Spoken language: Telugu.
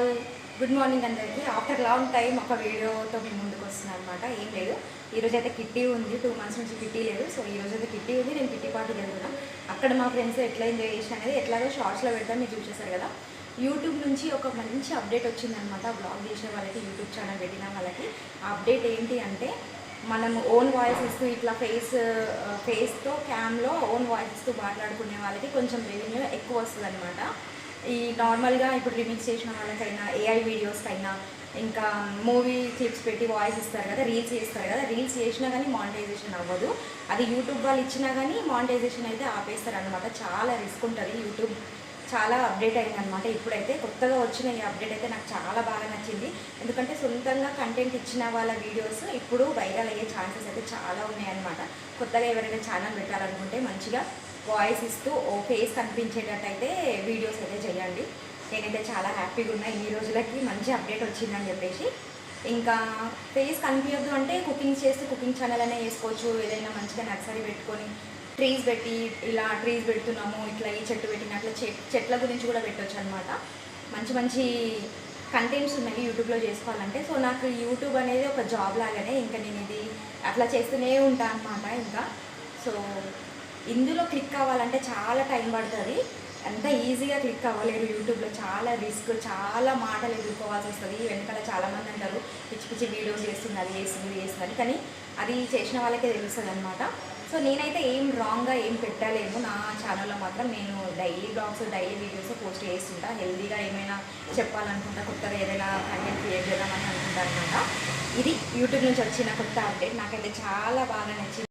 ఆల్ గుడ్ మార్నింగ్ అందరికీ. ఆఫ్టర్ లాంగ్ టైం ఒక వీడియోతో మీ ముందుకు వస్తున్నాను అనమాట ఏం లేదు. ఈరోజు అయితే కిట్టి ఉంది. టూ మంత్స్ నుంచి కిట్టి లేదు. సో ఈ రోజు అయితే కిట్టి ఉంది. నేను కిట్టి పార్టీ వెళ్తున్నాను అక్కడ మా ఫ్రెండ్స్ ఎట్లా ఎంజాయ్ చేసిన అనేది ఎట్లాగో షార్ట్స్లో పెడతాను. మీరు చూసేసారు కదా. యూట్యూబ్ నుంచి ఒక మంచి అప్డేట్ వచ్చిందనమాట బ్లాగ్ చేసిన వాళ్ళకి యూట్యూబ్ ఛానల్ పెట్టిన వాళ్ళకి. ఆ అప్డేట్ ఏంటి అంటే మనం ఓన్ వాయిస్ ఇస్తూ ఇట్లా ఫేస్ ఫేస్తో క్యామ్లో ఓన్ వాయిస్ ఇస్తూ మాట్లాడుకునే వాళ్ళకి కొంచెం రెవెన్యూ ఎక్కువ వస్తుంది అనమాట ఈ నార్మల్గా ఇప్పుడు రిమిక్స్ చేసిన వాళ్ళకైనా ఏఐ వీడియోస్కైనా ఇంకా మూవీ క్లిప్స్ పెట్టి వాయిస్ ఇస్తారు కదా రీల్స్ చేస్తారు కదా రీల్స్ చేసినా కానీ మానిటైజేషన్ అవ్వదు. అది యూట్యూబ్ వాళ్ళు ఇచ్చినా కానీ మానిటైజేషన్ అయితే ఆపేస్తారు అనమాట చాలా రిస్క్ ఉంటుంది యూట్యూబ్. చాలా అప్డేట్ అయింది అనమాట ఇప్పుడైతే కొత్తగా వచ్చిన ఈ అప్డేట్ అయితే నాకు చాలా బాగా నచ్చింది. ఎందుకంటే సొంతంగా కంటెంట్ ఇచ్చిన వాళ్ళ వీడియోస్ ఇప్పుడు వైరల్ అయ్యే ఛాన్సెస్ అయితే చాలా ఉన్నాయన్నమాట. కొత్తగా ఎవరైనా ఛానల్ పెట్టాలనుకుంటే మంచిగా వాయిస్ ఇస్తూ ఓ ఫేస్ కనిపించేటట్టయితే వీడియోస్ అయితే చేయండి. నేనైతే చాలా హ్యాపీగా ఉన్నా ఈ రోజులకి మంచి అప్డేట్ వచ్చిందని చెప్పేసి. ఇంకా ఫేస్ కనిపించద్దు అంటే కుకింగ్ చేస్తూ కుకింగ్ ఛానల్ అనే వేసుకోవచ్చు. ఏదైనా మంచిగా నర్సరీ పెట్టుకొని ట్రీస్ పెట్టి ఇలా ట్రీస్ పెడుతున్నాము ఇట్లా ఈ చెట్టు పెట్టిన అట్లా చెట్ చెట్ల గురించి కూడా పెట్టవచ్చు అనమాట మంచి మంచి కంటెంట్స్ ఉన్నాయి యూట్యూబ్లో చేసుకోవాలంటే. సో నాకు యూట్యూబ్ అనేది ఒక జాబ్ లాగానే ఇంకా నేను ఇది అట్లా చేస్తూనే ఉంటాను అనమాట ఇంకా. సో ఇందులో క్లిక్ అవ్వాలంటే చాలా టైం పడుతుంది. అంత ఈజీగా క్లిక్ అవ్వలేరు యూట్యూబ్లో చాలా రిస్క్ చాలా మాటలు ఎదుర్కోవాల్సి వస్తుంది. వెనకాల చాలామంది అంటారు పిచ్చి పిచ్చి వీడియోస్ చేస్తుంది అది చేస్తుంది చేస్తుంది కానీ అది చేసిన వాళ్ళకే తెలుస్తుంది అనమాట సో నేనైతే ఏం రాంగ్గా ఏం పెట్టలేము. నా ఛానల్లో మాత్రం నేను daily blogs daily videos post చేస్తుంటా. హెల్దీగా ఏమైనా చెప్పాలనుకుంటా కొత్తగా ఏదైనా కంటెంట్ క్రియేట్ చేద్దామని అనుకుంటా అనమాట ఇది యూట్యూబ్ నుంచి వచ్చిన కొత్త అప్డేట్ నాకైతే చాలా బాగా నచ్చింది.